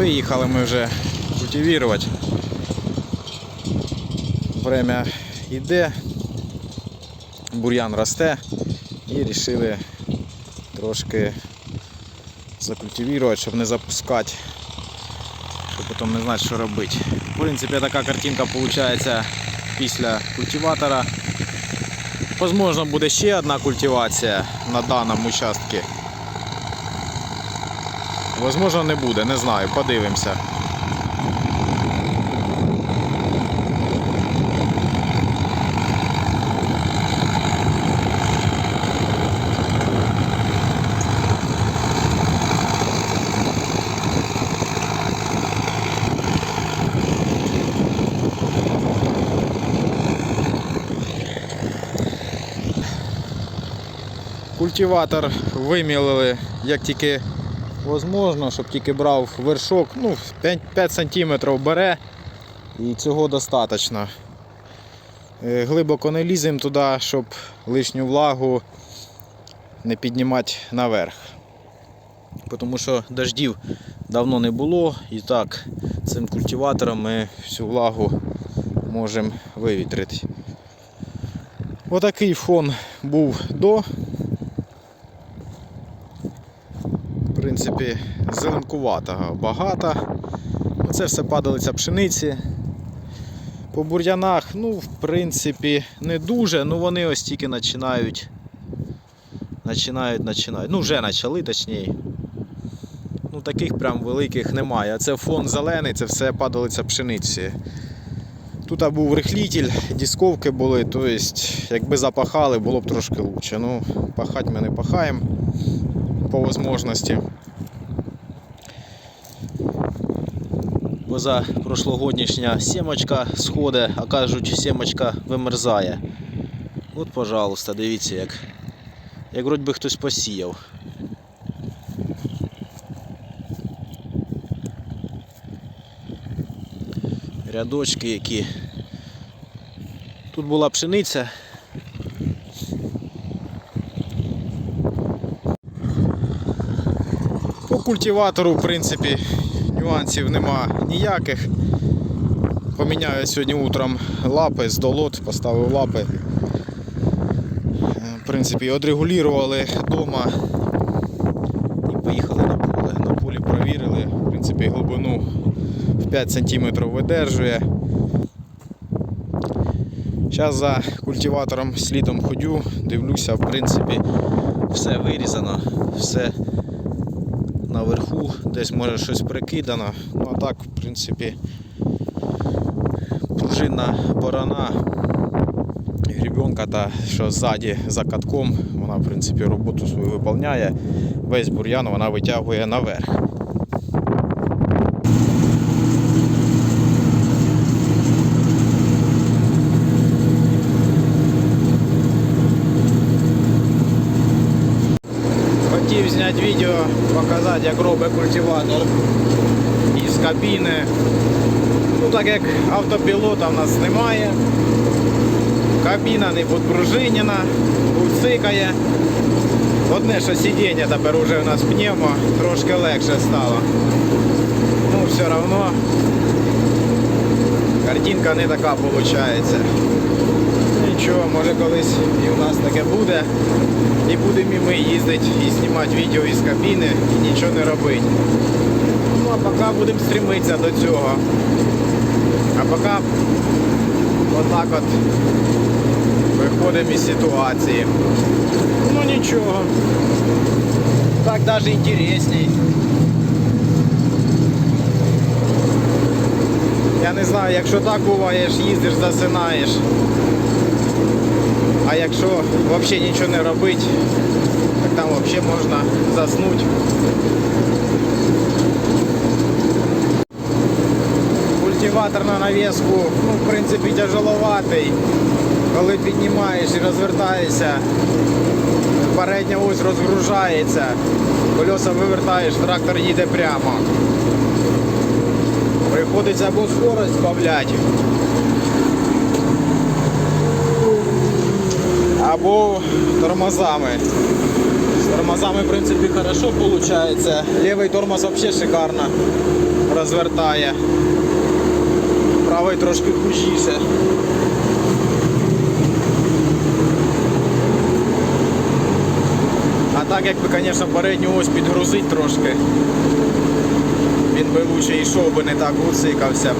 Виїхали ми вже культивувати. Время йде, бур'ян росте і вирішили трошки закультивувати, щоб не запускати, щоб потім не знати, що робити. В принципі, така картинка виходить після культиватора. Возможно, буде ще одна культивація на даному участку. Возможно, не буде, не знаю, подивимося. Культиватор вимілили як тільки можливо, щоб тільки брав вершок. Ну, 5, 5 см бере і цього достатньо. Е, Глибоко не ліземо туди, щоб лишню влагу не піднімати наверх. Тому що дождів давно не було і так цим культиватором ми всю влагу можемо вивітрити. Отакий фон був до. В принципі, зеленкуватого багато. Це все падалиця пшениці. По бур'янах, ну, в принципі, не дуже, ну вони ось тільки починають. Починають, починають. Ну, вже почали, точніше. Ну, таких прям великих немає. А це фон зелений, це все падалиця пшениці. Тут був рихлітель, дисковки були, тобто, якби запахали, було б трошки краще. Ну, пахати ми не пахаємо по можливості. Поза прошлогоднішня сімочка сходить, а кажуть, сімочка вимерзає. От, пожалуйста, дивіться, як, як вроді би хтось посіяв. Рядочки які. Тут була пшениця. Культиватору, в принципі, нюансів нема ніяких. Поміняю сьогодні утром лапи з долот, поставив лапи. Е, В принципі, одрегулювали вдома і поїхали на поле. На полі провірили, в принципі, глибину в 5 см видержує. Зараз за культиватором слідом ходю, дивлюся, в принципі, все вирізано, все наверху, десь може щось прикидано. Ну а так, в принципі, пружинна борона, грібенка та що ззаді за катком, вона в принципі роботу свою виконує. Весь бур'ян вона витягує наверх. Зняти відео, показати, як культиватор із кабіни. Ну, так як автопілота в нас немає, кабіна не підпружинена, цикає. Одне, що сидіння тепер вже у нас пневмо, трошки легше стало. Ну, все одно картинка не така виходить. Нічого, може колись і у нас таке буде. І будемо і ми їздити і знімати відео із кабіни і нічого не робити. Ну а поки будемо стремитися до цього. А поки отак от виходимо із ситуації. Ну нічого. Так навіть інтересней. Я не знаю, якщо так буваєш, їздиш, засинаєш. Якщо взагалі нічого не робити, так там взагалі можна заснути. Культиватор на навіску, ну, в принципі, тяжеловатий. Коли піднімаєш і розвертаєшся, передня ось розгружається, колеса вивертаєш, трактор їде прямо. Приходиться або скорость збавляти, або тормозами. З тормозами, в принципі, хорошо виходить. Лівий тормоз взагалі шикарно. розвертає. Правий трошки хужіше. А так якби, звісно, передню ось підгрузить трошки. Він би лучше йшов би не так гуцикався. б.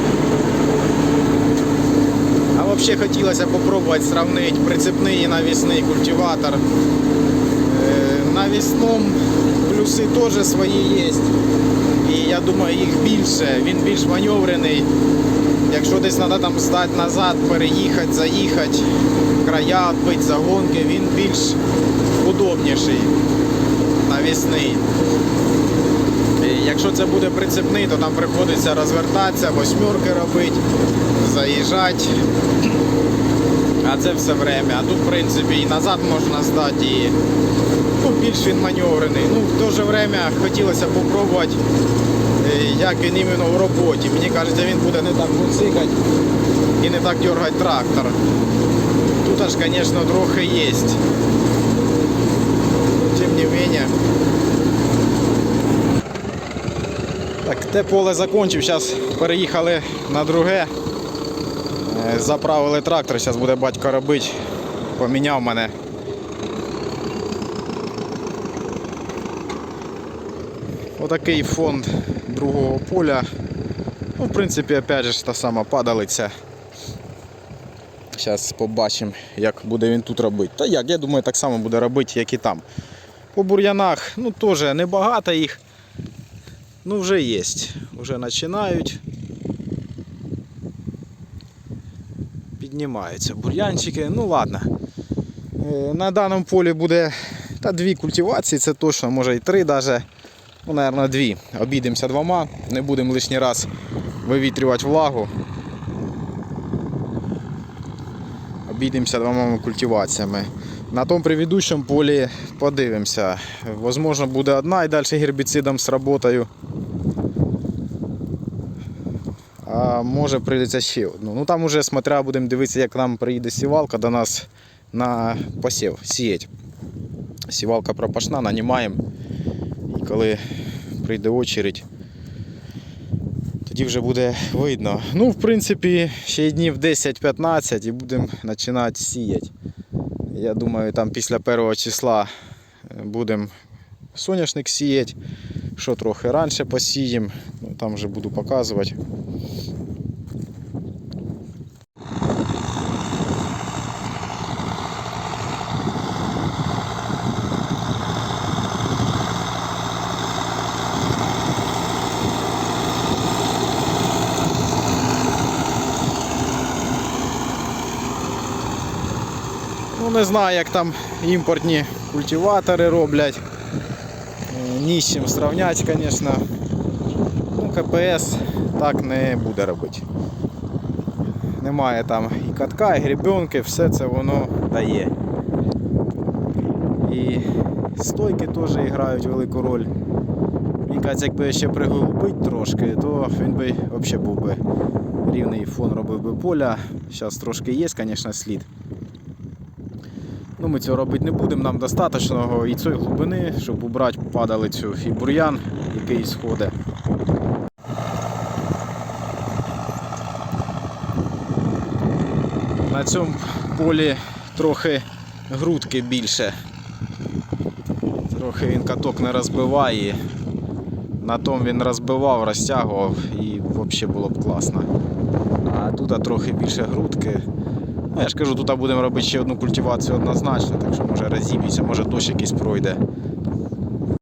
Взагалі хотілося попробувати сравнити прицепний і навісний культиватор. Е, Навісному плюси теж свої є. І я думаю, їх більше. Він більш маневрений. Якщо десь треба там здати назад, переїхати, заїхати, края відбити, загонки, він більш удобніший, навісний. І Якщо це буде прицепний, то там приходиться розвертатися, восьмерки робити, заїжджати. А це все время. А тут, в принципі, і назад можна здати, і ну, більш він маневрений. Ну, в то же время хотілося попробувати, е, як він іменно в роботі. Мені кажеться, він буде не так гуцикати і не так дергати трактор. Тут аж, звісно, трохи є. Тим не менее. Так, те поле закончив, зараз переїхали на друге. Е, Заправили трактор, зараз буде батько робити. Поміняв мене. Отакий фонд другого поля. Ну, в принципі, опять же, та сама падалиця. Зараз побачимо, як буде він тут робити. Та як, я думаю, так само буде робити, як і там. По бур'янах, ну теж небагато їх. Ну вже є. Вже починають. Піднімаються бур'янчики. Ну ладно. Е, На даному полі буде та дві культивації, це точно, може і три навіть. Ну, мабуть, дві. Обійдемося двома, не будемо лишній раз вивітрювати влагу. Обійдемося двома культиваціями. На тому предыдущому полі подивимося. Возможно, буде одна і далі гербіцидом сработаю. Може прийдеться ще одну. Ну там уже смотря будемо дивитися, як нам приїде сівалка до нас на посів сіять. Сівалка пропашна, нанімаємо. І коли прийде очередь, тоді вже буде видно. Ну, в принципі, ще днів 10-15 і будемо починати сіяти. Я думаю, там після першого числа е, будемо соняшник сіяти, що трохи раніше посіємо, ну, там вже буду показувати. Ну не знаю, як там імпортні культиватори роблять. Ні з чим сравняти, звісно. Ну, КПС так не буде робити. Немає там і катка, і гребенки, все це воно дає. І стойки теж грають велику роль. Мені кажеться, якби ще приглубить трошки, то він би взагалі був би рівний фон робив би поля. Зараз трошки є, звісно, слід. Ну, ми цього робити не будемо, нам достатньо і цієї глибини, щоб убрати падалицю і бур'ян, який сходить. На цьому полі трохи грудки більше. Трохи він каток не розбиває. На тому він розбивав, розтягував і взагалі було б класно. А тут трохи більше грудки. Я ж кажу, тут будемо робити ще одну культивацію однозначно, так що може розіб'ється, може дощ якийсь пройде.